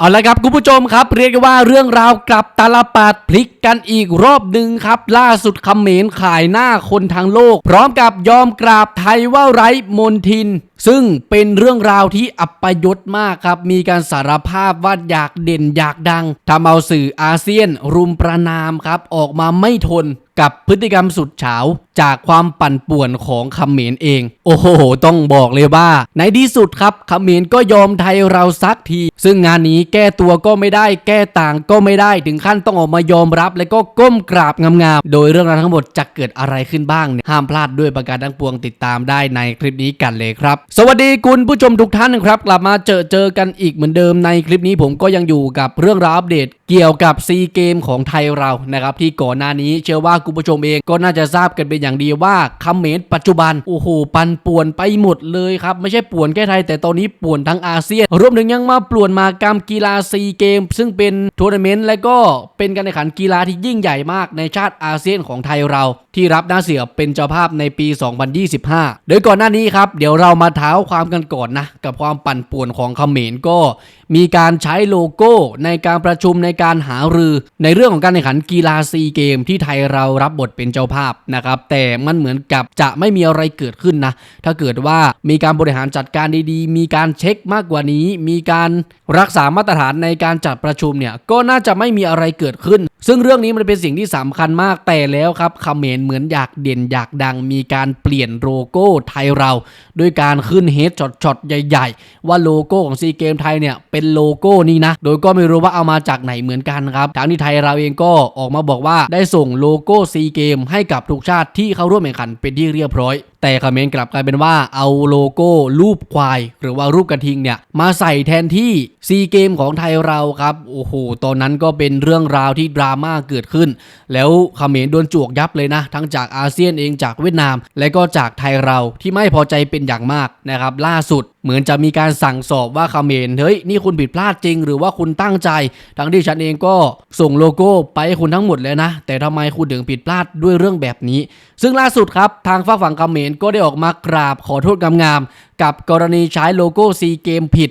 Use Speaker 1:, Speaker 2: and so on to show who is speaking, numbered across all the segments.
Speaker 1: เอาละครับคุณผู้ชมครับ เรียกว่าเรื่องราวกลับตาลปัดพลิกกันอีกรอบหนึ่งครับ ล่าสุดเขมรขายหน้าคนทั้งโลก พร้อมกับยอมกราบไทยว่าไร้มนทิน ซึ่งเป็นเรื่องราวที่อัปยศมากครับ มีการสารภาพว่าอยากเด่นอยากดังทำเอาสื่ออาเซียนรุมประนามครับ ออกมาไม่ทนกับพฤติกรรมสุดเฉาจากความปั่นป่วนของเขมรเอง โอ้โห ต้องบอกเลยว่า ในที่สุดครับเขมรก็ยอมไทยเราสักที ซึ่งงานนี้แก้ตัวก็ไม่ได้ แก้ต่างก็ไม่ได้ถึงขั้นต้องออกมายอมรับ และก็ก้มกราบงามๆโดยเรื่องราวทั้งหมดจะเกิดอะไรขึ้นบ้างเนี่ยห้ามพลาดด้วยประการทั้งปวงติดตามได้ในคลิปนี้กันเลยครับสวัสดีคุณผู้ชมทุกท่านนะครับ กลับมาเจอเจอกันอีกเหมือนเดิมในคลิปนี้ผมก็ยังอยู่กับเรื่องราวอัปเดต เกี่ยวกับซีเกมของไทยเรานะครับที่ก่อนหน้านี้เชื่อว่าคุณผู้ชมเองก็น่าจะทราบกันเป็นอย่างดีว่าเขมรปัจจุบันโอ้โหปันป่วนไปหมดเลยครับ ไม่ใช่ป่วนแค่ไทยแต่ตอนนี้ป่วนทั้งอาเซียน รวมถึงยังมาป่วนมากรรมกีฬาซีเกม ซึ่งเป็นทัวร์นาเมนต์และก็เป็นการแข่งขันกีฬาที่ยิ่งใหญ่มากในชาติอาเซียนของไทยเรา ที่รับหน้าเสือเป็นเจ้าภาพในปี 2025 โดยก่อนหน้านี้ครับเดี๋ยวเรามาเท้าความกันก่อนนะกับความปั่นป่วนของเขมรก็ มีการใช้โลโก้ในการประชุมในการหารือในเรื่องของการแข่งขันกีฬาซีเกมที่ไทยเรารับบทเป็นเจ้าภาพนะครับ แต่มันเหมือนกับจะไม่มีอะไรเกิดขึ้นนะ ถ้าเกิดว่ามีการบริหารจัดการดีๆ มีการเช็คมากกว่านี้ มีการรักษามาตรฐานในการจัดประชุมเนี่ย ก็น่าจะไม่มีอะไรเกิดขึ้น ซึ่งเรื่องนี้มันเป็นสิ่งที่สำคัญมากแต่แล้วครับเมรเหมือนอยากเด่นอยากดัง มีการเปลี่ยนโลโก้ไทยเรา ด้วยการขึ้นเฮดช็อตๆใหญ่ ๆ ว่าโลโก้ของซีเกมไทยเนี่ยเป็นโลโก้นี้นะ โดยก็ไม่รู้ว่าเอามาจากไหนเหมือนกันครับทางที่ไทยเราเองก็ออกมาบอกว่าได้ส่งโลโก้ซีเกมให้กับทุกชาติที่เข้าร่วมแข่งขันเป็นที่เรียบร้อย แต่คอมเมนต์กลับกลายเป็นว่าเอาโลโก้รูปควาย หรือว่ารูปกระทิงเนี่ย มาใส่แทนที่ซีเกมของไทยเราครับ โอ้โห ตอนนั้นก็เป็นเรื่องราวที่ดราม่าเกิดขึ้น แล้วเขมรโดนจวกยับเลยนะ ทั้งจากอาเซียนเองจากเวียดนาม และก็จากไทยเราที่ไม่พอใจเป็นอย่างมากนะครับล่าสุดเหมือนจะมีการสั่งสอบว่าเขมรเฮ้ยนี่คุณผิดพลาดจริง หรือว่าคุณตั้งใจ ทั้งที่ฉันเองก็ส่งโลโก้ไปให้คุณทั้งหมดแล้วนะ แต่ทำไมคุณถึงผิดพลาดด้วยเรื่องแบบนี้ ซึ่งล่าสุดครับทางฝั่งฝั่งเขมนก็ได้ออกมากราบขอโทษงามๆกับกรณีใช้โลโก้ซีเกมผิด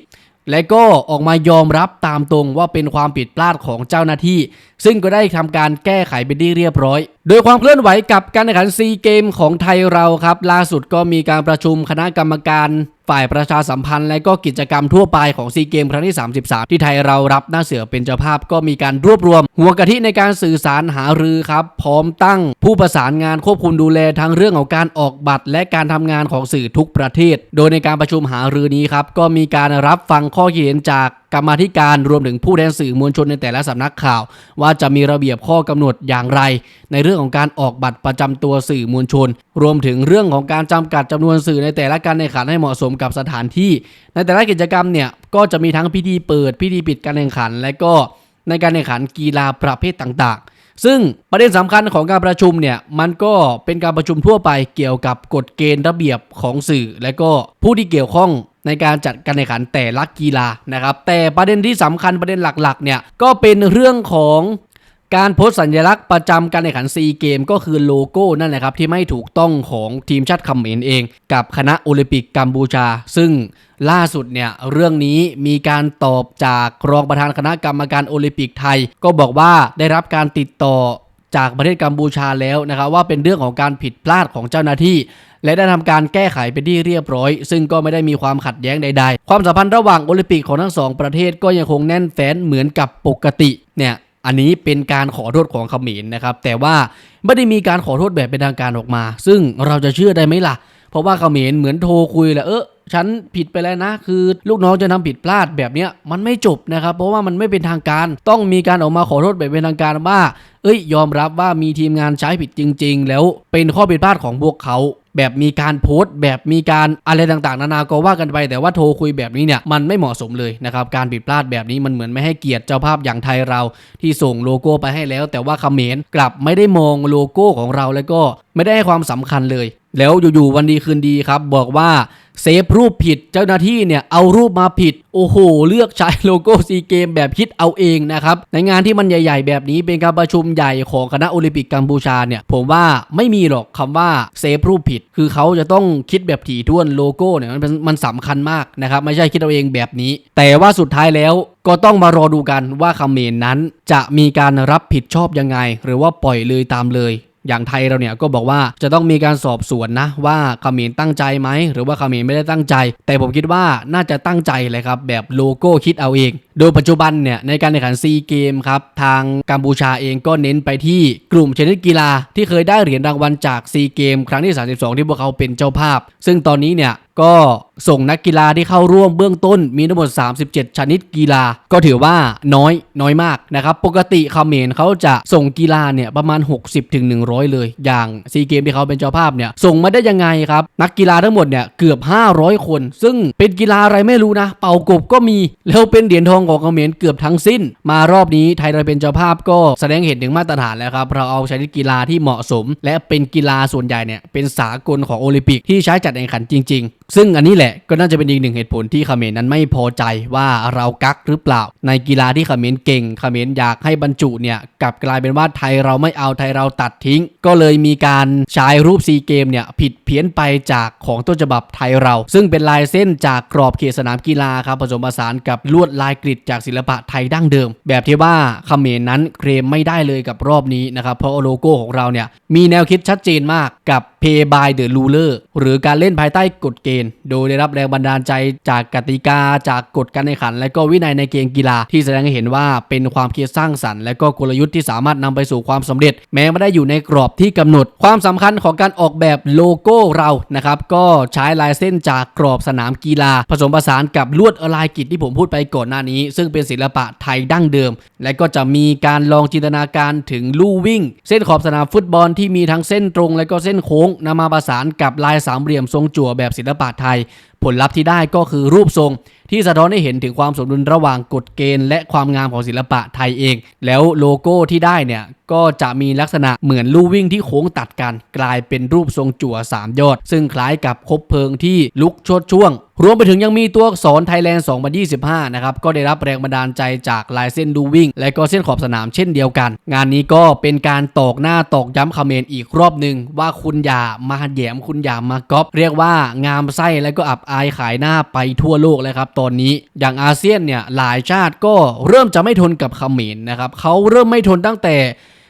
Speaker 1: และก็ออกมายอมรับตามตรงว่าเป็นความผิดพลาดของเจ้าหน้าที่ ซึ่งก็ได้ทำการแก้ไขเป็นที่เรียบร้อยโดยความเคลื่อนไหวกับการแข่งขันซีเกมของไทยเราครับ ล่าสุดก็มีการประชุมคณะกรรมการฝ่ายประชาสัมพันธ์และก็กิจกรรมทั่วไปของซีเกมครั้งที่ 33 ที่ไทยเรารับหน้าเสือเป็นเจ้าภาพก็มีการรวบรวม หัวกะทิในการสื่อสารหารือครับ พร้อมตั้งผู้ประสานงานควบคุมดูแลทั้งเรื่องของการออกบัตร และการทำงานของสื่อทุกประเทศ โดยในการประชุมหารือนี้ครับก็มีการรับฟังข้อเห็นจาก กรรมาธิการรวมถึงผู้แทนสื่อมวลชนในแต่ละสำนักข่าว ว่าจะมีระเบียบข้อกำหนดอย่างไร ในเรื่องของการออกบัตรประจำตัวสื่อมวลชน รวมถึงเรื่องของการจำกัดจำนวนสื่อในแต่ละการแข่งขันให้เหมาะสมกับสถานที่ ในแต่ละกิจกรรมเนี่ยก็จะมีทั้งพิธีเปิดพิธีปิดการแข่งขัน และก็ในการแข่งขันกีฬาประเภทต่างๆซึ่งประเด็นสำคัญของการประชุมเนี่ยมันก็เป็นการประชุมทั่วไปเกี่ยวกับกฎเกณฑ์ระเบียบของสื่อ และก็ผู้ที่เกี่ยวข้อง ในการจัดการแข่งขันแต่ละกีฬานะครับ แต่ประเด็นที่สำคัญประเด็นหลักๆเนี่ยก็เป็นเรื่องของการโพสสัญลักษณ์ประจำการแข่งขันซีเกมก็คือโลโก้นั่นแหละครับ ที่ไม่ถูกต้องของทีมชาติเขมรเอง กับคณะโอลิมปิกกัมพูชา ซึ่งล่าสุดเนี่ยเรื่องนี้มีการตอบจากรองประธานคณะกรรมการโอลิมปิกไทย ก็บอกว่าได้รับการติดต่อจากประเทศกัมพูชาแล้วนะครับว่าเป็นเรื่องของการผิดพลาดของเจ้าหน้าที่ และได้ทำการแก้ไขเป็นที่เรียบร้อย ซึ่งก็ไม่ได้มีความขัดแย้งใด ๆ ความสัมพันธ์ระหว่างโอลิมปิกของทั้งสองประเทศก็ยังคงแน่นแฟ้นเหมือนกับปกติเนี่ยอันนี้เป็นการขอโทษของเขมรนะครับแต่ว่าไม่ได้มีการขอโทษแบบเป็นทางการออกมา ซึ่งเราจะเชื่อได้ไหมล่ะ เพราะว่าเขมรเหมือนโทรคุยแหละเออฉันผิดไปแล้วนะ คือลูกน้องจะทำผิดพลาดแบบเนี้ยมันไม่จบนะครับ เพราะว่ามันไม่เป็นทางการต้องมีการออกมาขอโทษแบบเป็นทางการว่า เอ้ย ยอมรับว่ามีทีมงานใช้ผิดจริง ๆ แล้วเป็นข้อผิดพลาดของพวกเขา แบบมีการโพสต์ แบบมีการอะไรต่างๆ นานาก็ว่ากันไป แต่ว่าโทรคุยแบบนี้เนี่ยมันไม่เหมาะสมเลยนะครับการผิดพลาดแบบนี้มันเหมือนไม่ให้เกียรติเจ้าภาพอย่างไทยเรา ที่ส่งโลโก้ไปให้แล้ว แต่ว่าเขมรกลับไม่ได้มองโลโก้ของเราแล้วก็ไม่ได้ให้ความสำคัญเลย แล้วอยู่ๆวันดีคืนดีครับ บอกว่า เซฟรูปผิดเจ้าหน้าที่เนี่ยเอารูปมาผิด โอ้โห เลือกใช้โลโก้ซีเกมแบบคิดเอาเองนะครับ ในงานที่มันใหญ่ ๆ แบบนี้เป็นการประชุมใหญ่ของคณะโอลิมปิกกัมพูชาเนี่ย ผมว่าไม่มีหรอกคำว่าเซฟรูปผิด คือเขาจะต้องคิดแบบถี่ถ้วนโลโก้เนี่ยมันมันสำคัญมากนะครับไม่ใช่คิดเอาเองแบบนี้ แต่ว่าสุดท้ายแล้วก็ต้องมารอดูกันว่าคำเมรนั้นจะมีการรับผิดชอบยังไง หรือว่าปล่อยเลยตามเลย อย่างไทยเราเนี่ยก็บอกว่าจะต้องมีการสอบสวนนะว่าเขมรตั้งใจไหมหรือว่าเขมรไม่ได้ตั้งใจ แต่ผมคิดว่าน่าจะตั้งใจเลยครับแบบโลโก้คิดเอาเอง โดยปัจจุบันเนี่ยในการแข่งขันซีเกมครับทางกัมพูชาเองก็เน้นไปที่กลุ่มชนิดกีฬา ที่เคยได้เหรียญรางวัลจากซีเกมครั้งที่ 32 ที่พวกเขาเป็นเจ้าภาพ ซึ่งตอนนี้เนี่ยก็ส่งนักกีฬาที่เข้าร่วมเบื้องต้นมีทั้งหมด 37 ชนิดกีฬา ก็ถือว่าน้อยน้อยมากนะครับ ปกติเขมรเขาจะส่งกีฬาเนี่ยประมาณ 60-100 เลย อย่างซีเกมที่เขาเป็นเจ้าภาพเนี่ยส่งมาได้ยังไงครับ นักกีฬาทั้งหมดเนี่ยเกือบ 500 คน ซึ่งเป็นกีฬาอะไรไม่รู้นะ เป่ากบก็มีแล้วเป็นเหรียญทองของเขมรเกือบทั้งสิ้น มารอบนี้ไทยเราเป็นเจ้าภาพก็แสดงเห็นถึงมาตรฐานแล้วครับเราเอาชนิดกีฬาที่เหมาะสม และเป็นกีฬาส่วนใหญ่เนี่ยเป็นสากลของโอลิมปิกที่ใช้จัดแข่งขันจริง ๆ ซึ่งอันนี้แหละก็น่าจะเป็นอีกหนึ่งเหตุผลที่เขมรนั้นไม่พอใจว่าเรากักหรือเปล่า ในกีฬาที่เขมรเก่งเขมรอยากให้บรรจุเนี่ยกลับกลายเป็นว่าไทยเราไม่เอาไทยเราตัดทิ้ง ก็เลยมีการใช้รูปซีเกมเนี่ยผิดเพี้ยนไปจากของต้นฉบับไทยเรา ซึ่งเป็นลายเส้นจากกรอบเขตสนามกีฬาครับผสมผสานกับลวดลายกริดจากศิลปะไทยดั้งเดิม แบบที่ว่าเขมรนั้นเคลมไม่ได้เลยกับรอบนี้นะครับเพราะโลโก้ของเราเนี่ยมีแนวคิดชัดเจนมากกับ Pay by the ruler หรือการเล่นภายใต้กฎเกณฑ์ โดยได้รับแรงบันดาลใจจากกติกา จากกฎการแข่งขัน และก็วินัยในเกมกีฬาที่แสดงให้เห็นว่าเป็นความคิดสร้างสรรค์และก็กลยุทธ์ที่สามารถนำไปสู่ความสำเร็จ แม้ไม่ได้อยู่ในกรอบที่กำหนด ความสำคัญของการออกแบบโลโก้เรานะครับก็ใช้ลายเส้นจากกรอบสนามกีฬา ผสมผสานกับลวดลายกริดที่ผมพูดไปก่อนหน้านี้ ซึ่งเป็นศิลปะไทยดั้งเดิม และก็จะมีการลองจินตนาการถึงลู่วิ่ง เส้นขอบสนามฟุตบอลที่มีทั้งเส้นตรง และก็เส้นโค้งนำมาประสานกับลายสามเหลี่ยมทรงจั่วแบบศิลปะไทย ผลลัพธ์ที่ได้ก็คือรูปทรง ที่สะท้อนให้เห็นถึงความสมดุลระหว่างกฎเกณฑ์ และความงามของศิลปะไทยเอง แล้วโลโก้ที่ได้เนี่ยก็จะมีลักษณะเหมือนลู่วิ่งที่โค้งตัดกัน กลายเป็นรูปทรงจั่ว3ยอด ซึ่งคล้ายกับคบเพลิงที่ลุกชดช่วง รวมไปถึงยังมีตัวอักษรไทยแลนด์ 2025 นะครับ ก็ได้รับแรงบันดาลใจจากลายเส้นดูวิ่ง และก็เส้นขอบสนามเช่นเดียวกัน งานนี้ก็เป็นการตอกหน้าตอกย้ำคอมเมนต์อีกรอบหนึ่งว่าคุณอย่ามาแยมคุณอย่ามาก๊อปเรียกว่างามไส้และก็อับอายขายหน้าไปทั่วโลกเลยครับตอนนี้อย่างอาเซียนเนี่ยหลายชาติก็เริ่มจะไม่ทนกับเขมรนะครับเขาเริ่มไม่ทนตั้งแต่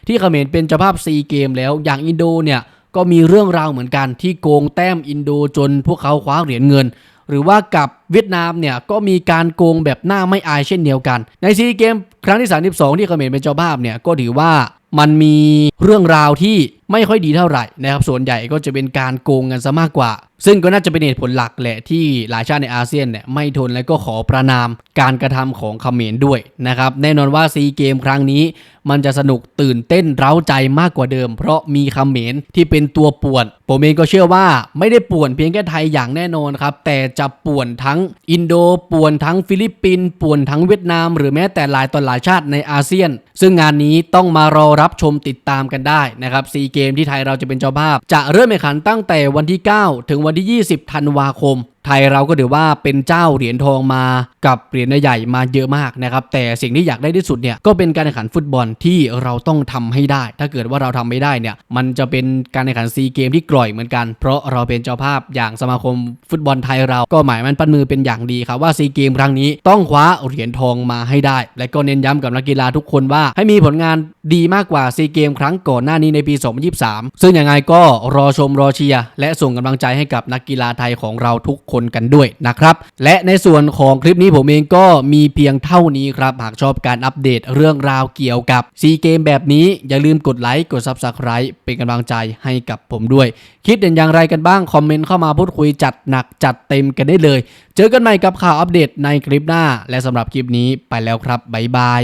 Speaker 1: ที่เขมรเป็นเจ้าภาพซีเกมแล้วอย่างอินโดเนี่ยก็มีเรื่องราวเหมือนกันที่โกงแต้มอินโดจนพวกเขาคว้าเหรียญเงิน หรือว่ากับเวียดนามเนี่ยก็มีการโกงแบบหน้าไม่อายเช่นเดียวกัน ในซีเกมครั้งที่ 32 ที่เขมรเป็นเจ้าภาพเนี่ยก็ถือว่ามันมีเรื่องราวที่ ไม่ค่อยดีเท่าไหร่นะครับส่วนใหญ่ก็จะเป็นการโกงกันซะมากกว่า ซึ่งก็น่าจะเป็นเหตุผลหลักแหละที่หลายชาติในอาเซียนเนี่ยไม่ทนและก็ขอประนามการกระทำของเขมรด้วยนะครับแน่นอนว่าซีเกมครั้งนี้ มันจะสนุกตื่นเต้นเร้าใจมากกว่าเดิม เพราะมีเขมรที่เป็นตัวป่วนผมเองก็เชื่อว่าไม่ได้ป่วนเพียงแค่ไทยอย่างแน่นอนครับแต่จะป่วนทั้งอินโดป่วนทั้งฟิลิปปินส์ป่วนทั้งเวียดนาม หรือแม้แต่หลายต่อหลายชาติในอาเซียน ซึ่งงานนี้ต้องมารอรับชมติดตามกันได้นะครับซีเกมที่ไทยเราจะเป็นเจ้าภาพ จะเริ่มแข่งขันตั้งแต่วันที่ 9 ถึงวันที่ 20 ธันวาคม ไทยเราก็ถือว่าเป็นเจ้าเหรียญทองมากับเหรียญใหญ่มาเยอะมากนะครับแต่สิ่งที่อยากได้ที่สุดเนี่ยก็เป็นการแข่งขันฟุตบอลที่เราต้องทำให้ได้ ถ้าเกิดว่าเราทำไม่ได้เนี่ยมันจะเป็นการแข่งขันซีเกมที่กร่อยเหมือนกัน เพราะเราเป็นเจ้าภาพอย่างสมาคมฟุตบอลไทยเราก็หมายมันปั้นมือเป็นอย่างดีครับว่าซีเกมครั้งนี้ต้องคว้าเหรียญทองมาให้ได้ และก็เน้นย้ำกับนักกีฬาทุกคนว่าให้มีผลงานดีมากกว่าซีเกมครั้งก่อนหน้านี้ในปี 2023 ซึ่งยังไงก็รอชมรอเชียร์และส่งกำลังใจให้กับนักกีฬาไทยของเราทุกคนกันด้วยนะครับ และในส่วนของคลิปนี้ผมเองก็มีเพียงเท่านี้ครับ หากชอบการอัปเดตเรื่องราวเกี่ยวกับซีเกมแบบนี้ อย่าลืมกดไลค์กด Subscribe เป็นกำลังใจให้กับผมด้วย คิดเห็นอย่างไรกันบ้าง คอมเมนต์เข้ามาพูดคุยจัดหนักจัดเต็มกันได้เลย เจอกันใหม่กับข่าวอัปเดตในคลิปหน้า และสำหรับคลิปนี้ไปแล้วครับบ๊ายบาย